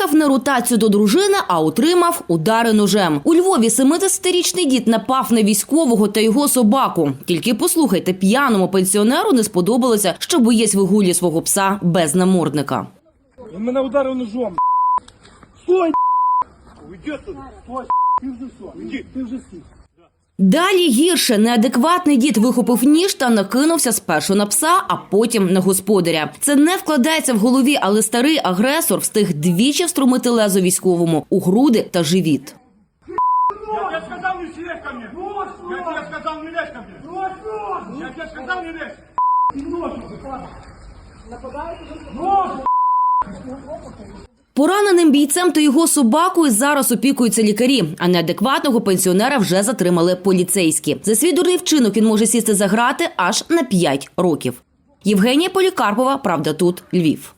Приїхав на ротацію до дружини, а отримав удари ножем. У Львові 70-річний дід напав на військового та його собаку. Тільки послухайте, п'яному пенсіонеру не сподобалося, що боєць вигулює свого пса без намордника. Він мене ударив ножом. Стой! Уйди тут! Стой! Ти вже все. Ти вже сів. Далі гірше неадекватний дід вихопив ніж та накинувся спершу на пса, а потім на господаря. Це не вкладається в голові, але старий агресор встиг двічі вструмити лезо військовому у груди та живіт. Я сказав, не лезь ко мне! Я сказав, не лезь ко мне! Я сказав, не лезь! Пораненим бійцем та його собакою зараз опікуються лікарі, а неадекватного пенсіонера вже затримали поліцейські. За свій дурний вчинок він може сісти за грати аж на 5 років. Євгенія Полікарпова, правда, тут Львів.